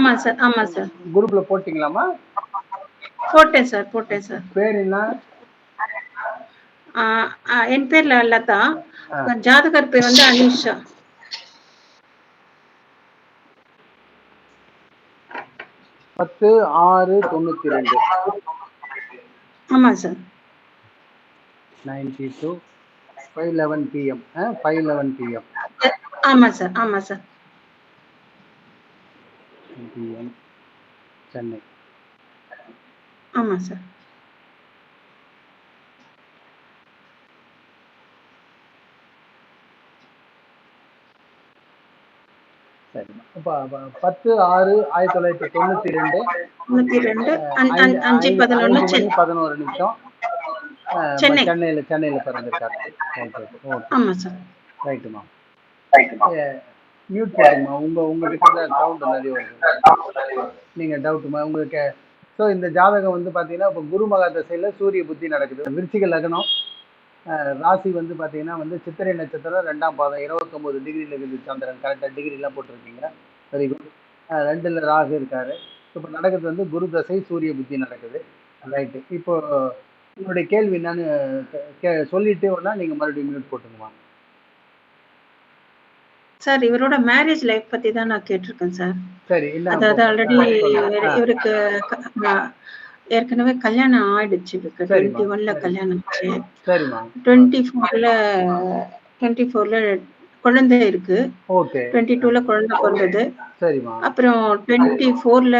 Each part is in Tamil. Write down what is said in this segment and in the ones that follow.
ஆமா சார் ஆமா சார். குரூப்ல போட்டீங்களாமா போட்டேன் சார் போட்டேன் சார். பேர் என்ன? என் பேர் லதா. ஜாதகர் பேர் வந்து அனிஷா. பத்து ஆறு தொண்ணூத்தி ரெண்டு ஆமா sir. Ninety two five eleven PM five eleven PM ஆமா சார் ஆமா சார். பிஎம் சென்னை. ஆமா சார். பத்து ஆறு ஆயிரத்தி தொள்ளாயிரத்தி தொண்ணூத்தி ரெண்டு அஞ்சு- பதினோரு நிமிஷம். சென்னையில சென்னையில பிறந்திருக்காரு. ரைட்டுமா மியூட் பண்ணுங்கம்மா உங்க உங்ககிட்ட சவுண்ட் நிறைய வருது. நீங்க டவுட்டுமா உங்களுக்கு ஸோ இந்த ஜாதகம் வந்து பார்த்தீங்கன்னா இப்போ குரு மகா தசையில் சூரிய புத்தி நடக்குது. விருச்சிக லக்னம் ராசி வந்து பார்த்தீங்கன்னா வந்து சித்திரை நட்சத்திரம் ரெண்டாம் பாதம் இருபத்தொம்போது டிகிரியில் இருக்குது சந்திரன். கரெக்டாக டிகிரிலாம் போட்டிருக்கீங்க. வெரி குட் ரெண்டில் ராகு இருக்காரு. இப்போ நடக்கிறது வந்து குரு தசை சூரிய புத்தி நடக்குது. ரைட்டு இப்போ உங்களுடைய கேள்வி என்னன்னு கே- கே- சொல்லிட்டு வேணா நீங்கள் மறுபடியும் மியூட் போட்டுக்குவாங்க சார் இவரோட மேரேஜ் லைஃப் பத்தி தான் நான் கேட்டிருக்கேன் சார் அதாவது ஆல்ரெடி. இவருக்கு ஏற்கனவே கல்யாணம் ஆயிடுச்சு இவருக்கு. டுவெண்ட்டி ஒன்ல கல்யாணம் ஆச்சு டுவெண்ட்டி ஃபோர்ல டுவெண்ட்டி ஃபோர்ல குழந்தை இருக்கு. டுவெண்ட்டி டூல குழந்தை பிறந்தது. அப்புறம் டுவெண்ட்டி ஃபோர்ல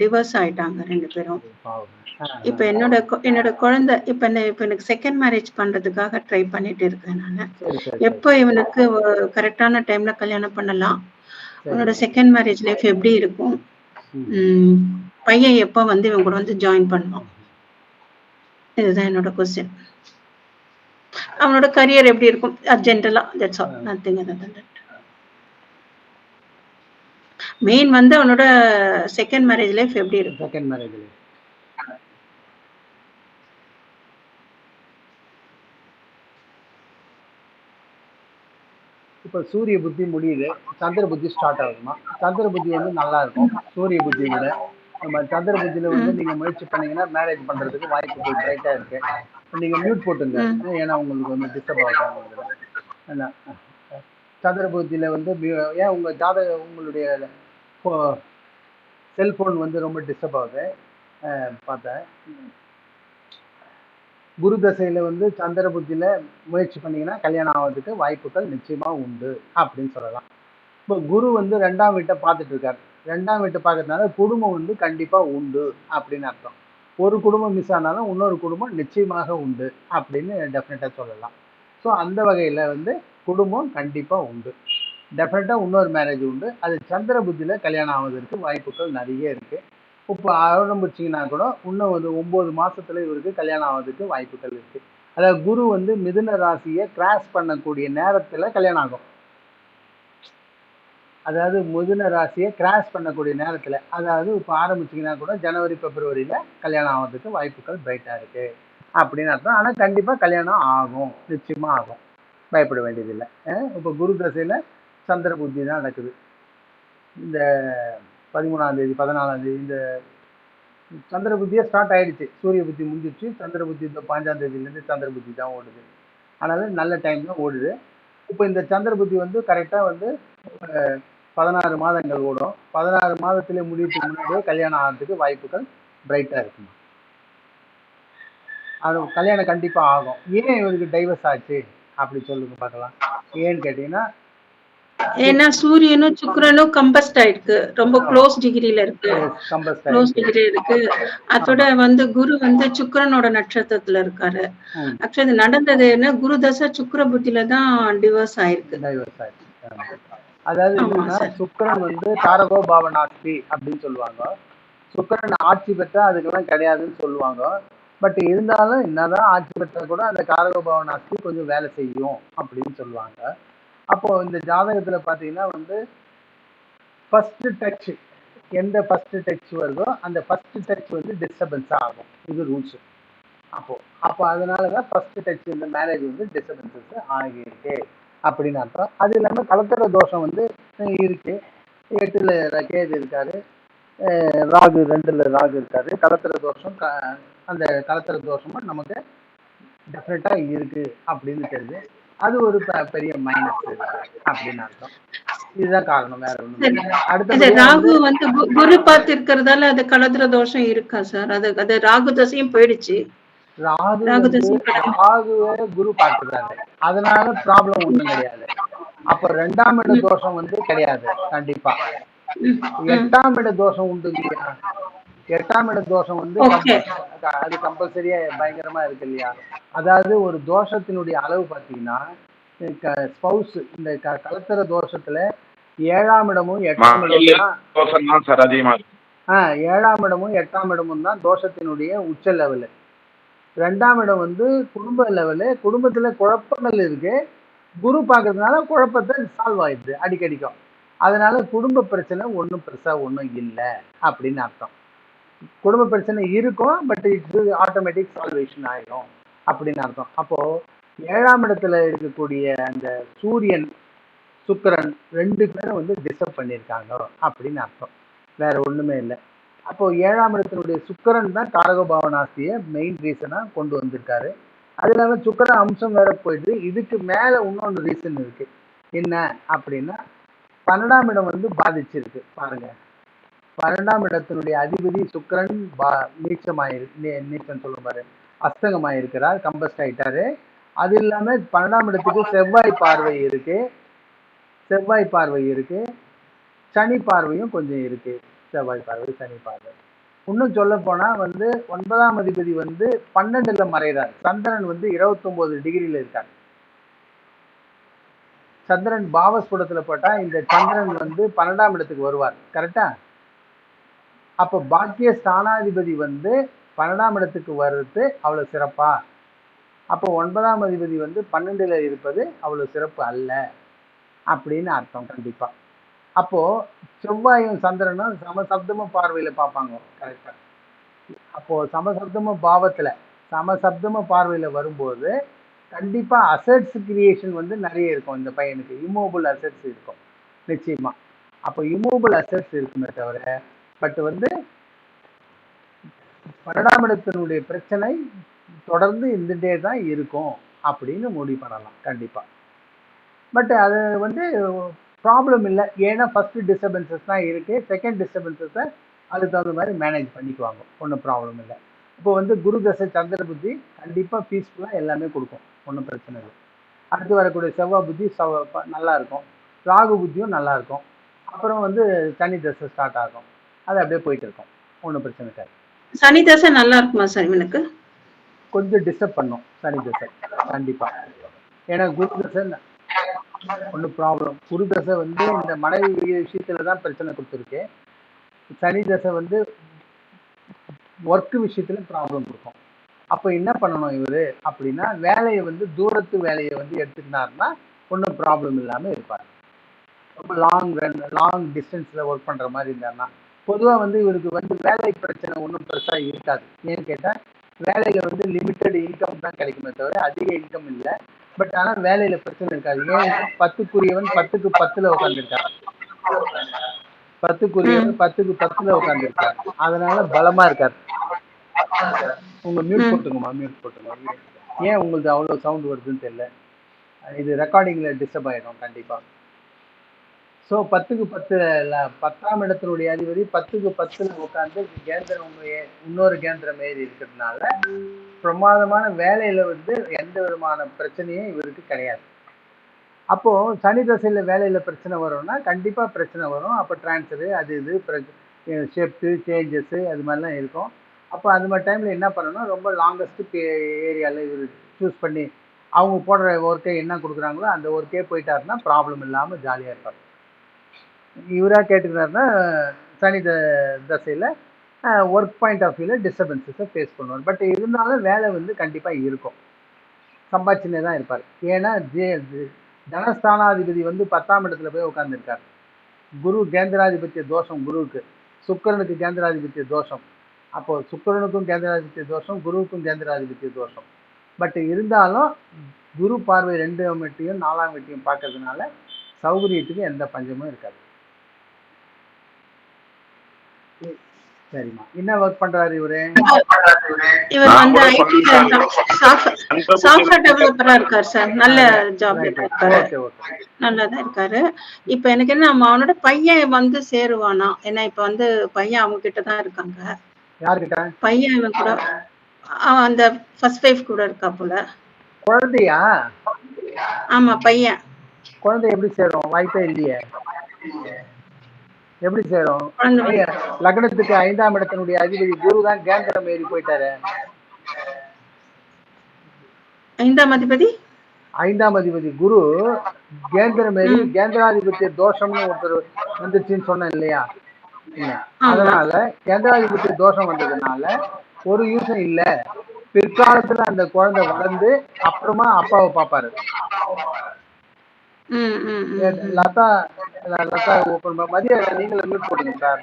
டிவோர்ஸ் ஆயிட்டாங்க ரெண்டு பேரும். இப்ப என்னோட என்னோட குழந்தை இப்ப இப்ப எனக்கு செகண்ட் மேரேஜ் பண்றதுக்காக ட்ரை பண்ணிட்டு இருக்கேன் நானு. எப்போ இவனுக்கு கரெக்டான டைம்ல கல்யாணம் பண்ணலாம். உன்னோட செகண்ட் மேரேஜ் லைஃப் எப்படி இருக்கும்? பையன் எப்போ வந்து இவன் கூட வந்து ஜாயின் பண்ணுவான்? இதுதான் என்னோட கொஸ்டின் அவனோட கரியர் எப்படி இருக்கும்? அர்ஜென்டலா that's all nothing other than that main வந்து அவனோட செகண்ட் மேரேஜ் லைஃப் எப்படி இருக்கும்? செகண்ட் மேரேஜ்ல இப்போ சூரிய புத்தி முடியுது சந்திர புத்தி ஸ்டார்ட் ஆகுமா சந்திர புத்தி வந்து நல்லா இருக்கும். சூரிய புத்தியை விட. நம்ம சந்திர புத்தியில வந்து நீங்க முயற்சி பண்ணீங்கன்னா மேரேஜ் பண்றதுக்கு வாய்ப்புகள் இருக்கு. நீங்க மியூட் போட்டுங்க. ஏன்னா உங்களுக்கு வந்து டிஸ்டர்ப் ஆகும் என்ன சந்திர புத்தியில வந்து ஏன் உங்க ஜாதக உங்களுடைய செல்போன் வந்து ரொம்ப டிஸ்டர்ப் ஆகுது. பார்த்தேன். குரு தசையில வந்து சந்திர புத்தியில முயற்சி பண்ணீங்கன்னா கல்யாணம் ஆகிறதுக்கு வாய்ப்புகள் நிச்சயமா உண்டு அப்படின்னு சொல்லலாம். இப்போ குரு வந்து ரெண்டாம் வீட்டை பார்த்துட்டு இருக்காரு. ரெண்டாம் வீட்டை பார்க்கறதுனால குடும்பம் வந்து கண்டிப்பா உண்டு அப்படின்னு அர்த்தம். ஒரு குடும்பம் மிஸ் ஆனாலும் இன்னொரு குடும்பம் நிச்சயமாக உண்டு அப்படின்னு டெஃபினட்டாக சொல்லலாம். ஸோ அந்த வகையில் வந்து குடும்பம் கண்டிப்பாக உண்டு. டெஃபினட்டாக இன்னொரு மேரேஜ் உண்டு. அது சந்திர புத்தியில் கல்யாணம் ஆவதற்கு வாய்ப்புகள் நிறைய இருக்குது இப்போ ஆரம்பிச்சிங்கன்னா கூட இன்னும் ஒரு ஒம்பது மாதத்தில் இவருக்கு கல்யாணம் ஆவதற்கு வாய்ப்புகள் இருக்குது அதாவது குரு வந்து மிதுன ராசியை கிராஸ் பண்ணக்கூடிய நேரத்தில் கல்யாணம் ஆகும். அதாவது மிதுன ராசியை கிராஸ் பண்ணக்கூடிய நேரத்தில் அதாவது இப்போ ஆரம்பிச்சிங்கன்னா கூட ஜனவரி பிப்ரவரியில் கல்யாணம் ஆகிறதுக்கு வாய்ப்புகள் பிரைட்டாக இருக்குது அப்படின்னு அர்த்தம். ஆனால் கண்டிப்பாக கல்யாணம் ஆகும். நிச்சயமாக ஆகும். பயப்பட வேண்டியதில்லை. இப்போ குரு தசையில் சந்திர புத்தி தான் நடக்குது. இந்த பதிமூணாந்தேதி பதினாலாந்தேதி இந்த சந்திர புத்தியே ஸ்டார்ட் ஆகிடுச்சு சூரிய புத்தி முடிஞ்சிடுச்சு. சந்திர புத்தி இந்த பாஞ்சாம் தேதியிலேருந்து சந்திர புத்தி தான் ஓடுது. அதனால நல்ல டைம் தான் ஓடுது. இப்போ இந்த சந்திர புத்தி வந்து கரெக்டாக வந்து பதினாறு மாதங்கள் ஓடும். பதினாறு மாதத்திலே முடியறதுக்கு முன்னாடியே கல்யாணம் ஆகிறதுக்கு வாய்ப்புகள் பிரைட்டாக இருக்குமா? அது கல்யாணம் கண்டிப்பாக ஆகும். ஏன் இவருக்கு டைவர்ஸ் ஆச்சு? அப்படி சொல்லுங்க பார்க்கலாம். ஏன்னு கேட்டீங்கன்னா ஏன்னா சூரியனும் சுக்கிரனும் கம்பஸ்ட் ஆயிருக்கு. ரொம்ப க்ளோஸ் டிகிரில இருக்கு. க்ளோஸ் டிகிரி இருக்கு. அதோட வந்து குரு வந்து சுக்கிரனோட நட்சத்திரத்துல இருக்காரு. ஆக்சுவலி நடந்தது என்ன? குரு தசை சுக்கிர புத்தியில தான் டிவோர்ஸ் ஆயிருக்கு. அதாவது என்னன்னா. சுக்கிரன் வந்து தாரகோ பாவனாஸ்தி அப்படின்னு சொல்லுவாங்க. சுக்கிரன் ஆட்சி பெற்றா அதுக்கெல்லாம் கிடையாதுன்னு சொல்லுவாங்க. பட் இருந்தாலும் என்னதான் ஆட்சி பெற்றா கூட அந்த காரகோ பாவனாஸ்தி கொஞ்சம் வேலை செய்யும் அப்படின்னு சொல்லுவாங்க. அப்போ இந்த ஜாதகத்துல பாத்தீங்கன்னா வந்து ஃபர்ஸ்ட் டச் எந்த ஃபர்ஸ்ட் டச் வருதோ அந்த ஃபர்ஸ்ட் டச் வந்து டிஸ்டர்பன்ஸ் ஆகும். இது ரூல்ஸ் அப்போ அப்போ அதனாலதான் ஃபர்ஸ்ட் டச் இந்த மேரேஜ் வந்து டிஸ்டர்பன்சஸ் ஆகியிருக்கு. அப்படின்னு அர்த்தம். அது இல்லாம கலத்தர தோஷம் வந்து இருக்கு. எட்டுல கேது இருக்காரு. ராகு ரெண்டுல ராகு இருக்காரு. கலத்திர தோஷம் க- அந்த கலத்திர தோஷமும் நமக்கு டெஃபினட்டா இருக்கு அப்படின்னு தெரியுது. அது ஒரு பெரிய மைனஸ் அப்படின்னு அர்த்தம். இதுதான் காரணம். வேற ஒண்ணும் அடுத்தபடியா ராகு வந்து குரு பார்த்து இருக்கிறதால அது கலதுர தோஷம் இருக்கா சார்? அது அது ராகு தசையும் போயிடுச்சு. ராகு ராகுவை குரு பார்த்துக்கிறாரு அதனால ப்ராப்ளம் ஒண்ணும் கிடையாது. அப்ப ரெண்டாம் இட தோஷம் வந்து கிடையாது. கண்டிப்பா. எட்டாம் இட தோஷம் உண்டு இல்லையா? எட்டாம் இட தோஷம் வந்து அது கம்பல்சரியா பயங்கரமா இருக்கு இல்லையா? அதாவது ஒரு தோஷத்தினுடைய அளவு பாத்தீங்கன்னா ஸ்பௌஸ் இந்த க- கலத்தர தோஷத்துல ஏழாம் இடமும் எட்டாம் இடமும் தான். ஆஹ் ஏழாம் இடமும் எட்டாம் இடமும் தான் தோஷத்தினுடைய உச்ச லெவலு ரெண்டாம் இடம் வந்து குடும்ப லெவலு குடும்பத்தில் குழப்பங்கள் இருக்குது குரு பார்க்கறதுனால குழப்பத்தை சால்வ் ஆயிடுது அடிக்கடிக்கும். அதனால குடும்ப பிரச்சனை ஒன்றும் பெருசாக ஒன்றும் இல்லை அப்படின்னு அர்த்தம். குடும்ப பிரச்சனை இருக்கும் பட் இட்ஸ் ஆட்டோமேட்டிக் சால்வேஷன் ஆகிடும் அப்படின்னு அர்த்தம். அப்போது ஏழாம் இடத்துல இருக்கக்கூடிய அந்த சூரியன் சுக்கிரன் ரெண்டு பேரும் வந்து டிஸ்டர்ப் பண்ணியிருக்காங்க அப்படின்னு அர்த்தம். வேற ஒன்றுமே இல்லை. அப்போ ஏழாம் இடத்தினுடைய சுக்கிரன் தான் காரகபாவனாஸ்திய மெயின் ரீசனாக கொண்டு வந்திருக்காரு. அது இல்லாம சுக்கர அம்சம் வேற போயிடுது. இதுக்கு மேல இன்னொன்று ரீசன் இருக்கு. என்ன அப்படின்னா பன்னெண்டாம் இடம் வந்து பாதிச்சிருக்கு. பாருங்க. பன்னெண்டாம் இடத்தினுடைய அதிபதி சுக்கிரன் பா நீச்சமாயிரு நீ- நீச்சம் சொல்லும் பாரு. அஸ்தங்கமாயிருக்கிறார் கம்பஸ்ட் ஆயிட்டாரு. அது இல்லாம பன்னெண்டாம் இடத்துக்கு செவ்வாய் பார்வை இருக்கு. செவ்வாய் பார்வை இருக்கு. சனி பார்வையும் கொஞ்சம் இருக்கு. செவ்வாய் பார்வை சனி பார்வை. இன்னும் சொல்ல போனா வந்து ஒன்பதாம் அதிபதி வந்து பன்னெண்டுல மறைகிறார் சந்திரன் வந்து இருபத்தொன்பது டிகிரியில இருக்கார். சந்திரன் பாவஸ்புடத்துல போட்டா இந்த சந்திரன் வந்து பன்னெண்டாம் இடத்துக்கு வருவார். கரெக்டா அப்போ பாக்கிய ஸ்தானாதிபதி வந்து பன்னெண்டாம் இடத்துக்கு வர்றது அவ்வளவு சிறப்பா? அப்போ ஒன்பதாம் அதிபதி வந்து பன்னெண்டுல இருப்பது அவ்வளவு சிறப்பு அல்ல. அப்படின்னு அர்த்தம். கண்டிப்பா. அப்போ செவ்வாயும் சந்திரனும் சமசப்தம பார்வையில பார்ப்பாங்க. கரெக்டாக அப்போ சமசப்தம பாவத்துல சமசப்தம பார்வையில வரும்போது கண்டிப்பா அசட்ஸ் கிரியேஷன் வந்து நிறைய இருக்கும் இந்த பையனுக்கு. இமோபிள் அசட்ஸ் இருக்கும். நிச்சயமா. அப்போ இமோபிள் அசட்ஸ் இருக்குமே தவிர பட் வந்து பன்னெண்டாம் பிரச்சனை தொடர்ந்து இருந்துகிட்டே தான் இருக்கும் அப்படின்னு முடிவு பண்ணலாம். கண்டிப்பாக பட் அது வந்து ப்ராப்ளம் இல்லை. ஏன்னா ஃபர்ஸ்ட் டிஸ்டர்பன்சஸ் தான் இருக்கு. செகண்ட் டிஸ்டர்பன்சஸை அதுக்கு தகுந்த மாதிரி மேனேஜ் பண்ணிக்குவாங்க. ஒன்றும் ப்ராப்ளம் இல்லை. இப்போ வந்து குரு தசை சந்திர புத்தி கண்டிப்பாக பீஸ்ஃபுல்லாக எல்லாமே கொடுக்கும். ஒன்றும் பிரச்சனை இல்லை. அடுத்து வரக்கூடிய செவ்வாய் புத்தி செவ்வ ப- நல்லா இருக்கும். ராகு புத்தியும் நல்லா இருக்கும். அப்புறம் வந்து சனி தசை ஸ்டார்ட் ஆகும். அது அப்படியே போயிட்டு இருக்கும். ஒன்றும் பிரச்சனை இருக்காது. சனி தசை நல்லா இருக்குமா சார் இவனுக்கு கொஞ்சம் டிஸ்டர்ப் பண்ணும். சனி தசை. கண்டிப்பா. ஏன்னா குரு தசை ஒன்றும் ப்ராப்ளம் குரு தசை வந்து இந்த மனைவி விஷயத்துல தான் பிரச்சனை கொடுத்துருக்கு. சனி தசை வந்து ஒர்க் விஷயத்துல ப்ராப்ளம் கொடுக்கும். அப்போ என்ன பண்ணணும் இவரு? அப்படின்னா வேலையை வந்து தூரத்து வேலையை வந்து எடுத்துக்கினாருன்னா ஒன்றும் ப்ராப்ளம் இல்லாமல் இருப்பார். ரொம்ப லாங் ரன் லாங் டிஸ்டன்ஸில் ஒர்க் பண்ணுற மாதிரி இருந்தாருன்னா பொதுவாக வந்து இவருக்கு வந்து வேலை பிரச்சனை ஒன்றும் பெருசாக இருக்காது. ஏன்னு கேட்டால் வேலையில் வந்து லிமிட்டட் இன்கம் தான் கிடைக்குமே தவிர அதிக இன்கம் இல்லை. பட் ஆனால் வேலையில பிரச்சனை இருக்காது. ஏன் பத்துக்குரியவன் பத்துக்கு பத்துல உட்காந்துருக்காரு பத்துக்குரியவன் பத்துக்கு பத்துல உட்காந்துருக்காரு அதனால பலமா இருக்காரு உங்க மியூட் போட்டுங்கம்மா மியூட் போட்டுங்க. ஏன் உங்களுக்கு அவ்வளோ சவுண்ட் வருதுன்னு தெரியல? இது ரெக்கார்டிங்ல டிஸ்டர்ப் ஆயிடும் கண்டிப்பா. ஸோ பத்துக்கு பத்து பத்தாம் இடத்தினுடைய அதிபதி பத்துக்கு பத்துல உட்காந்து கேந்திரம் ஏ- இன்னொரு கேந்திரம் ஏறி இருக்கிறதுனால பிரமாதமான வேலையில வந்து எந்த விதமான பிரச்சனையும் இவருக்கு கிடையாது. அப்போ சனி தசையில வேலையில பிரச்சனை வரும்னா கண்டிப்பா பிரச்சனை வரும். அப்போ டிரான்ஸ்ஃபரு அது இது ஷிஃப்ட்டு சேஞ்சஸ்ஸு அது மாதிரிலாம் இருக்கும். அப்போ அது மாதிரி டைமில் என்ன பண்ணணும் ரொம்ப லாங்கஸ்ட் ஏரியாவில் இவர் சூஸ் பண்ணி அவங்க போடுற ஒர்க்கை என்ன கொடுக்குறாங்களோ அந்த ஒர்க்கே போயிட்டாருன்னா ப்ராப்ளம் இல்லாமல் ஜாலியாக இருப்பார். இவராக கேட்டுக்கிறாருன்னா சனி த தசையில் ஒர்க் பாயிண்ட் ஆஃப் வியூவில் டிஸ்டர்பன்ஸஸை ஃபேஸ் பண்ணுவார். பட் இருந்தாலும் வேலை வந்து கண்டிப்பாக இருக்கும். சம்பாதிச்சுனே தான் இருப்பார். ஏன்னா ஜே தனஸ்தானாதிபதி வந்து பத்தாம் இடத்துல போய் உட்காந்துருக்கார் குரு கேந்திராதிபத்திய தோஷம் குருவுக்கு. சுக்கிரனுக்கு கேந்திராதிபத்திய தோஷம். அப்போது சுக்கிரனுக்கும் கேந்திராதிபத்திய தோஷம் குருவுக்கும் கேந்திராதிபத்திய தோஷம். பட் இருந்தாலும் குரு பார்வை ரெண்டு வெட்டியும் நாலாம் வெட்டியும் பார்க்கறதுனால சௌகரியத்துக்கு எந்த பஞ்சமும் இருக்காது. சரிம்மா. என்ன ஒர்க் பண்றாரு இவரு? இவர் வந்து ஐடி சாஃப்ட்வேர் சாஃப்ட்வேர் டெவலப்பரா இருக்காரு சார். நல்ல ஜாப்ல இருக்காரு ஓகே ஓகே நல்லாதான் இருக்காரு. இப்ப எனக்கு என்ன அவனோட பையன் வந்து சேருவானா? ஏன்னா இப்ப வந்து பையன் அவங்க கிட்ட தான் இருக்காங்க பையன் இவன் கூட அந்த ஃபர்ஸ்ட் ஒய்ஃப் கூட இருக்கா போல. குழந்தையா? ஆமா பையன். குழந்தை எப்படி சேரும்? வாய்ப்பே இல்லையே. எப்படி சேரும்? லக்னத்துக்கு ஐந்தாம் இடத்தினுடைய அதிபதி குரு தான் கேந்திரம் ஏறி போயிட்டாரு. ஐந்தாம் அதிபதி? ஐந்தாம் அதிபதி குரு கேந்திரம் ஏறி கேந்திராதிபத்திய தோஷம்னு ஒருத்தர் வந்துச்சுன்னு சொன்னேன் இல்லையா? இல்ல. அதனால கேந்திராதிபத்திய தோஷம் வந்ததுனால ஒரு யூஸும் இல்ல. பிற்காலத்துல அந்த குழந்தை வளர்ந்து அப்புறமா அப்பாவை ம். லதா ல- லதா ஓப்பன் மதிய நீங்களும் மியூட் போட்டுங்க சார்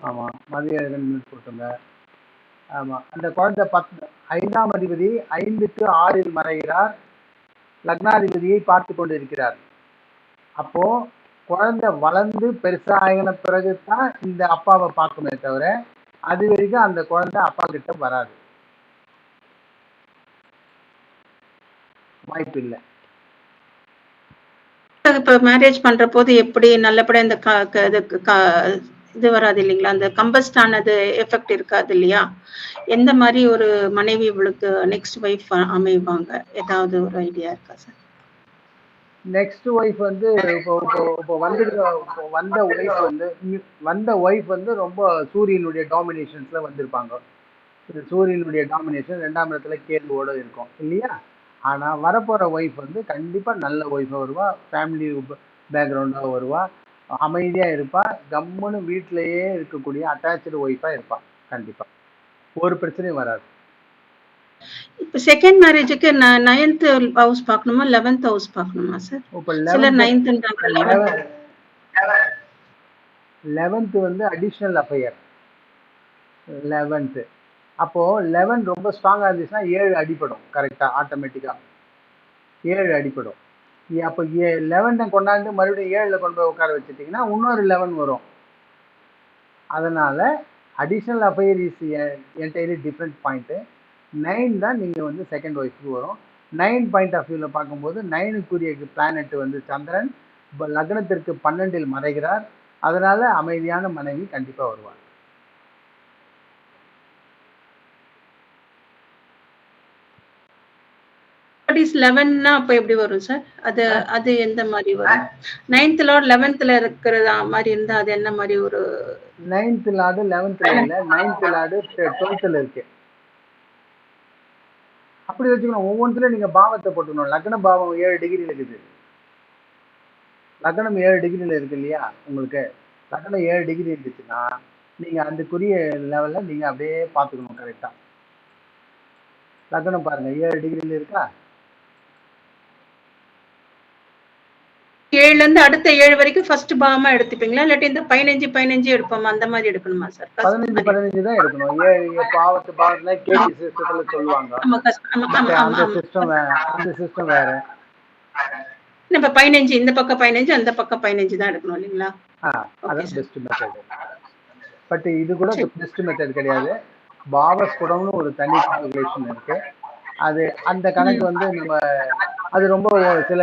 ஆமா மதிய மியூட் போட்டுங்க ஆமா அந்த குழந்தை பத்து ஐந்தாம் அதிபதி ஐந்துக்கு ஆறில் மறைகிறார். லக்னாதிபதியை பார்த்து கொண்டு இருக்கிறார் அப்போ குழந்தை வளர்ந்து பெருசா ஆகின பிறகு தான் இந்த அப்பாவை பார்க்குமே தவிர அது வரைக்கும் அந்த குழந்தை அப்பா கிட்ட வராது. வாய்ப்பு இல்லை இப்ப மேரேஜ் பண்ற போது எப்படி நல்லபடியா இந்த இது வராது இல்லைங்களா? அந்த கம்பஸ்ட் ஆனது எஃபெக்ட் இருக்காது இல்லையா? எந்த மாதிரி ஒரு மனைவி இவளுக்கு நெக்ஸ்ட் ஒய்ஃப் அமைவாங்க? ஏதாவது ஒரு ஐடியா இருக்கா சார் நெக்ஸ்ட் ஒய்ஃப் வந்து இப்போ இப்போ இப்போ வந்திருக்க இப்போ வந்த ஒய்ஃப் வந்து வந்த ஒய்ஃப் வந்து ரொம்ப சூரியனுடைய டாமினேஷன்ஸ்ல வந்திருப்பாங்க. சூரியனுடைய டாமினேஷன் ரெண்டாம் இடத்துல கேள்வியோட இருக்கும் இல்லையா? ஆனா வரப்போற ஒய்ஃப் வந்து கண்டிப்பா நல்ல ஒய்ஃபா வருவா ஃபேமிலி பேக்ரவுண்டா வருவா அமைதியா இருப்பா கம்முன்னு வீட்டிலேயே இருக்கக்கூடிய அட்டாச்சு ஒய்ஃபா இருப்பா கண்டிப்பா. ஒரு பிரச்சனையும் வராது. இப்ப செகண்ட் மேரேஜுக்கு நைன்த் ஹவுஸ் பார்க்கணுமா லெவன்த் ஹவுஸ் பார்க்கணுமா சார் இப்போ நைன்த் லெவன்த் வந்து அடிஷ்னல் அஃபையர் லெவன்த்து அப்போது லெவன் ரொம்ப ஸ்ட்ராங்காக இருந்துச்சுன்னா ஏழு அடிப்படும் கரெக்டாக ஆட்டோமேட்டிக்காக ஏழு அடிப்படும் அப்போ ஏ லெவனை கொண்டாந்து மறுபடியும் ஏழில் கொண்டு போய் உட்கார வச்சுட்டிங்கன்னா இன்னொரு லெவன் வரும். அதனால் additional affair is entirely different point nine தான் நீங்கள் வந்து செகண்ட் ஒய்ஃபுக்கு வரும். நைன் பாயிண்ட் ஆஃப் வியூவில் பார்க்கும்போது நைனுக்குரிய பிளானட் வந்து சந்திரன் இப்போ லக்னத்திற்கு பன்னெண்டில் மறைகிறார். அதனால் அமைதியான மனைவி கண்டிப்பாக வருவார் இஸ் லெவன்னா அப்ப எப்படி வரும் சார் அது அது எந்த மாதிரி வரும்? நைன்த் லார்ட் லெவன்த்ல இருக்கிறதா மாதிரி இருந்தா அது என்ன மாதிரி ஒரு நைன்த் லாடு லெவன்த்ல இல்ல. நைன்த் லாடு டுவெல்த்ல இருக்கு. அப்படி வச்சுக்கணும். ஒவ்வொன்றுல நீங்க பாவத்தை போட்டுக்கணும். லக்ன பாவம் ஏழு டிகிரில இருக்குது. லக்னம் ஏழு டிகிரில இருக்கு இல்லையா? உங்களுக்கு லக்னம் ஏழு டிகிரி இருந்துச்சுன்னா நீங்க அதுக்குரிய லெவல்ல நீங்க அப்படியே பார்த்துக்கணும் கரெக்டா லக்னம் பாருங்க. ஏழு டிகிரில இருக்கா? ஏழுல இருந்து அடுத்த ஏழு வரைக்கும் ஃபர்ஸ்ட் பாவமா எடுத்துப்பீங்களா? இல்லாட்டி இந்த பதினஞ்சு பதினஞ்சு எடுப்போமா? அந்த மாதிரி எடுக்கணுமா சார் பதினஞ்சு பதினஞ்சு தான் எடுக்கணும். ஏழு பாவத்து பாவத்துல கேஜி சிஸ்டத்துல சொல்லுவாங்க. அந்த-. சிஸ்டம் வேற அந்த சிஸ்டம் வேற. நம்ம பதினஞ்சு இந்த பக்கம் பதினஞ்சு அந்த பக்கம் பதினஞ்சு தான் எடுக்கணும் இல்லைங்களா? அதான் பெஸ்ட் மெத்தட் பட் இது கூட பெஸ்ட் மெத்தட் கிடையாது. பாவஸ்குடம்னு ஒரு தனி கால்குலேஷன் இருக்கு. அது அந்த கணக்கு வந்து நம்ம அது ரொம்ப சில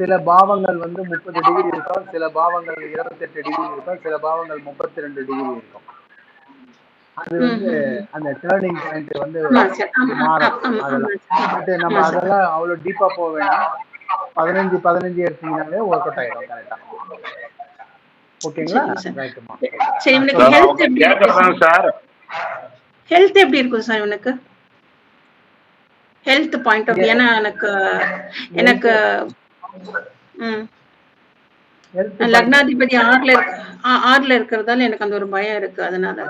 சில பாவங்கள் வந்து முப்பது டிகிரி இருக்கும். சில பாவங்கள் இருபத்தெட்டு டிகிரி இருக்கும். சில பாவங்கள் முப்பத்தி ரெண்டு டிகிரி இருக்கும். அது வந்து அந்த டேர்னிங் பாயிண்ட் வந்து மாறும். அதெல்லாம். பட் நம்ம அதெல்லாம் அவ்வளவு டீப்பா போக வேண்டாம் பதினஞ்சு பதினஞ்சு எடுத்தீங்கன்னாலே ஒர்க் அவுட் ஆயிடும். கரெக்டா ஓகேங்களா. ரைட்டுமா சரி இவனுக்கு ஹெல்த் எப்படி இருக்கும் சார் ஹெல்த் எப்படி இருக்கும் சார் இவனுக்கு? ஹெல்த் பாயிண்ட் ஆஃப் ஏன்னா எனக்கு எனக்கு லக்னாதிபதி ஆறுல ஆறுல இருக்கிறதால எனக்கு அந்த ஒரு பயம் இருக்கு. அதனால.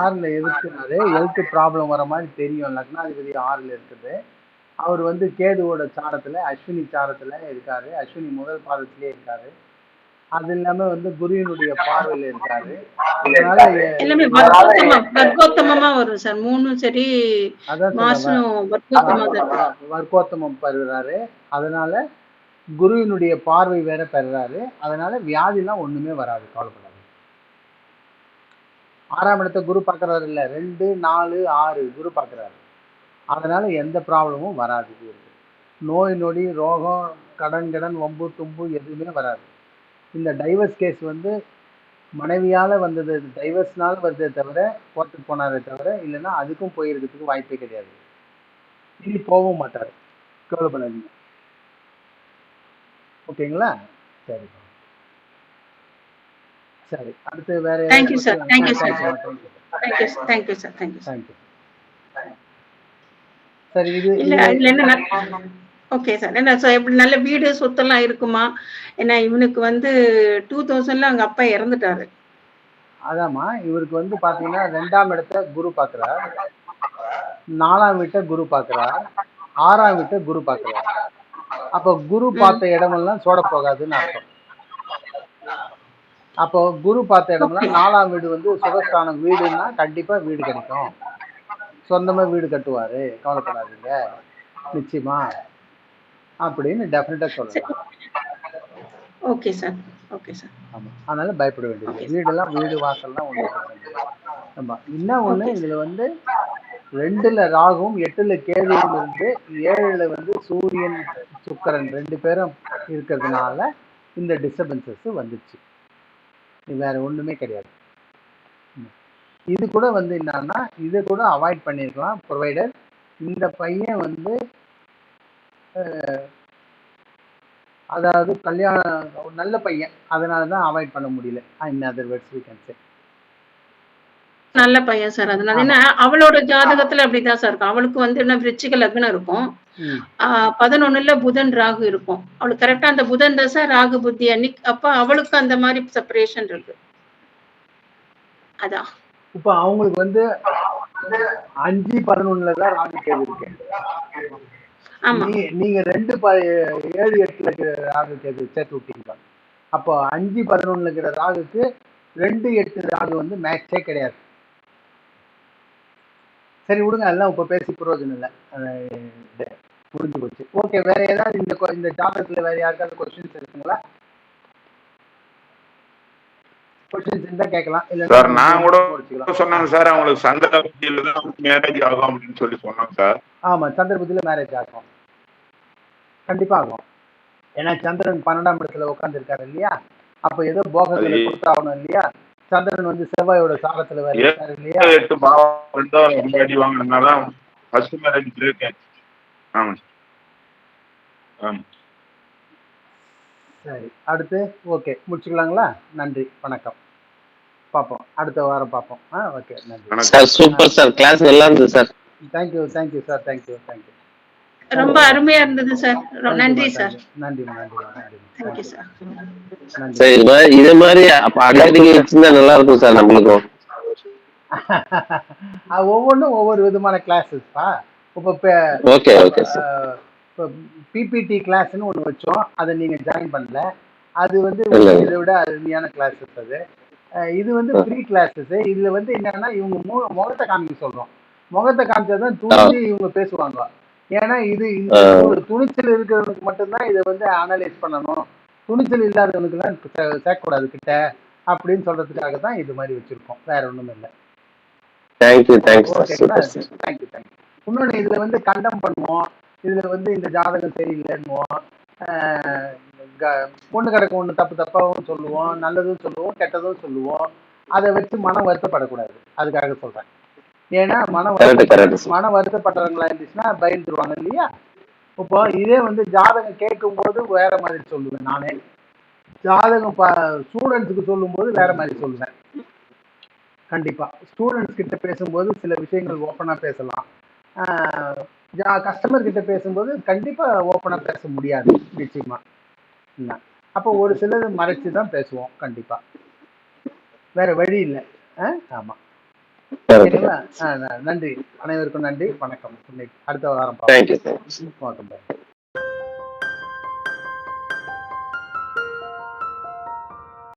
ஆறுல எதுக்குனாலே ஹெல்த் ப்ராப்ளம் வர மாதிரி தெரியும். லக்னாதிபதி ஆறுல இருக்குது. அவர் வந்து கேதுவோட சாரத்துல அஸ்வினி சாரத்துல இருக்காரு. அஸ்வினி முதல் பாதத்திலே இருக்காரு. அது இல்லாம வந்து குருவினுடைய பார்வையில இருக்காரு. அதனால வர்க்கோத்தமமா வரும் சார். மூணும் சரி வர்க்கோத்தமம் பருகிறாரு. அதனால குருவினுடைய பார்வை வேற பெறுறாரு அதனால வியாதிலாம் ஒண்ணுமே வராது கவலைப்படாது ஆறாம் இடத்த குரு பார்க்கறாரு இல்லை ரெண்டு நாலு ஆறு குரு பார்க்கறாரு. அதனால எந்த ப்ராப்ளமும் வராது இவருக்கு. நோய் நொடி ரோகம் கடன் கடன் வம்பு தும்பு எதுவுமே வராது. இந்த டைவர்ஸ் கேஸ் வந்து மனைவியால் வந்தது டைவர்ஸ்னால் வந்ததே தவிர கோர்ட்டுக்கு போனாரே தவிர இல்லைன்னா அதுக்கும் போயிருக்கிறதுக்கு வாய்ப்பே கிடையாது. இனி போகவும் மாட்டார். கவலைப்படாதீங்க. ஓகேங்களா? சரி. சரி அடுத்து வேற Thank you, sir. Thank you, sir. Thank you sir thank you sir thank you சரி இது இல்ல அதுல என்ன ஓகே சார் என்ன சார் எப்படி நல்ல வீடு சொத்தெல்லாம் இருக்குமா? ஏன்னா இவனுக்கு வந்து டூ தௌசண்ட்ல அவங்க அப்பா இறந்துட்டாரு. அதாம்மா இவருக்கு வந்து பாத்தீங்கன்னா ரெண்டாம் இடத்த குரு பார்க்கறார் நாலாம் வீட்டை குரு பார்க்கறார் ஆறாம் வீட்டை குரு பார்க்கறார் அப்போ குரு பார்த்த இடமெல்லாம் சோட போகாதுன்னு அர்த்தம். அப்போ குரு பார்த்த இடமெல்லாம் நாலாம் வீடு வந்து சுகஸ்தானம் வீடுன்னா கண்டிப்பா வீடு கிடைக்கும். சொந்தமா வீடு கட்டுவாரு. கவலைப்படாதீங்க. நிச்சயமா. அப்படின்னு டெஃபினட்டா சொல்லலாம். ஓகே சார் ஓகே சார் ஆமா. அதனால பயப்பட வேண்டியது வீடெல்லாம் வீடு வாசல்லாம் இல்லை. ஆமா. இன்னும் ஒண்ணு இதுல வந்து ரெண்டுல ராகுவும் எட்டுல கேதுவும் இருந்து ஏழுல வந்து சூரியன் சுக்கிரன் ரெண்டு பேரும் இருக்கிறதுனால இந்த டிஸ்டர்பன்சஸ் வந்துச்சு. இது வேற ஒண்ணுமே கிடையாது. இது கூட வந்து என்னன்னா இதை கூட அவாய்ட் பண்ணிருக்கலாம். ப்ரொவைடர் இந்த பையன் வந்து அதாவது கல்யாணம் நல்ல பையன். அதனால தான் அவாய்ட் பண்ண முடியல. In other words we can say நல்ல பையன் சார் அதனால என்ன அவளோட ஜாதகத்துல அப்படிதான் சார் இருக்கும். அவளுக்கு வந்து என்ன விருச்சிக லக்னம் இருக்கும். பதினொன்னுல புதன் ராகு இருக்கும். அவளுக்கு கரெக்டா அந்த புதன் தசை ராகு புத்தி அன்னைக்கு அப்ப அவளுக்கு அந்த மாதிரி செப்பரேஷன் இருக்கு. அதான். இப்போ அவங்களுக்கு வந்து அஞ்சு பதினொன்னுல தான் ராகு கேது இருக்கு. நீங்க ரெண்டு ஏழு எட்டுல இருக்கிற ராகு கேது சேர்த்து விட்டீங்க அப்போ அஞ்சு பதினொன்னுல இருக்கிற ராகுக்கு ரெண்டு எட்டு ராகு வந்து மேட்சே கிடையாது. சரி விடுங்க. எல்லாம் இப்ப பேசி பிரயோஜனம் இல்லை. அது முடிஞ்சு போச்சு. ஓகே வேற ஏதாவது இந்த இந்த ஜாதகத்துல வேற யாருக்காவது கொஸ்டின்ஸ் இருக்குங்களா? கொஸ்டின்ஸ் இருந்தா கேட்கலாம். இல்ல சார் நான் கூட சொன்னாங்க சார் அவங்களுக்கு சங்கட புத்தியில தான் மேரேஜ் ஆகும் அப்படின்னு சொல்லி சொன்னாங்க சார் ஆமா சந்திரபுத்தியில மேரேஜ் ஆகும். கண்டிப்பா ஆகும். ஏன்னா சந்திரன் பன்னெண்டாம் இடத்துல உட்கார்ந்து இருக்காரு இல்லையா? அப்ப ஏதோ போகத்துல கொடுத்தாகணும் இல்லையா? சந்திரன் வந்து செவ்வாயோட சாரத்துல எட்டு பாவம் ரொம்ப அடி வாங்கினால ஃபர்ஸ்ட் மேரேஜ் பிரேக் ஆமா. ஆமா. சரி அடுத்து ஓகே முடிச்சுக்கலாங்களா? நன்றி வணக்கம். பார்ப்போம் அடுத்த வாரம் பார்ப்போம். ஆ ஓகே நன்றி. வணக்கம். சார் சூப்பர் சார் கிளாஸ் நல்லா இருந்தது sir thank you thank you sir thank you thank you ரொம்ப அருமையா இருந்தது சார் நன்றி சார் நன்றி நன்றி நன்றி தேங்க்யூ சார் நன்றி. சார் இது மாதிரி நல்லா இருக்கும் சார் நம்மளுக்கும். ஒவ்வொன்றும் ஒவ்வொரு விதமான கிளாஸஸ்ப்பா இப்போ ஓகே ஓகே சார் இப்போ பிபிடி கிளாஸ்னு ஒன்று வச்சோம். அதை நீங்கள் ஜாயின் பண்ணல. அது வந்து. இதை விட அருமையான கிளாஸஸ் அது. இது வந்து ஃப்ரீ கிளாஸஸ் இதில் வந்து என்னன்னா இவங்க மு முகத்தை காமிக்க சொல்கிறோம் முகத்தை காமிச்சா தான் துணிஞ்சு இவங்க பேசுவாங்க. ஏன்னா இது. ஒரு துணிச்சல் இருக்கிறவனுக்கு மட்டும்தான் இதை வந்து அனலைஸ் பண்ணணும். துணிச்சல் இல்லாதவனுக்குலாம் சே- சேர்க்கக்கூடாது கிட்ட அப்படின்னு சொல்றதுக்காக தான் இது மாதிரி வச்சிருக்கோம். வேற ஒன்றும் இல்லை. தேங்க்யூ தேங்க்ஸ் தேங்க்யூ தேங்க்யூ இன்னொன்று இதில் வந்து கண்டம் பண்ணுவோம். இதில் வந்து இந்த ஜாதகம் சரியில்லைன்னுவோம். ஆஹ் க- ஒண்ணு ஒன்று தப்பு தப்பாகவும் சொல்லுவோம். நல்லதும் சொல்லுவோம் கெட்டதும் சொல்லுவோம். அதை வச்சு மனம் வருத்தப்படக்கூடாது. அதுக்காக சொல்கிறேன் ஏன்னா sir. மனம் வருத்தப்பட்டவங்களா இருந்துச்சுன்னா பயந்துருவாங்க இல்லையா? இப்போ இதே வந்து ஜாதகம் கேட்கும்போது வேற மாதிரி சொல்லுவேன் நானே. ஜாதகம் ஸ்டூடெண்ட்ஸுக்கு சொல்லும்போது வேற மாதிரி சொல்லுவேன். கண்டிப்பா. ஸ்டூடெண்ட்ஸ் கிட்ட பேசும்போது சில விஷயங்கள் ஓப்பனா பேசலாம். கஸ்டமர் கிட்ட பேசும்போது கண்டிப்பா ஓப்பனா பேச முடியாது நிச்சயமா. என்ன அப்போ ஒரு சிலது மறைச்சு தான் பேசுவோம் கண்டிப்பா. வேற வழி இல்லை. ஆமா. நன்றி. அனைவருக்கும் நன்றி. வணக்கம். அடுத்த வாரம் தேங்க்யூ வணக்கம்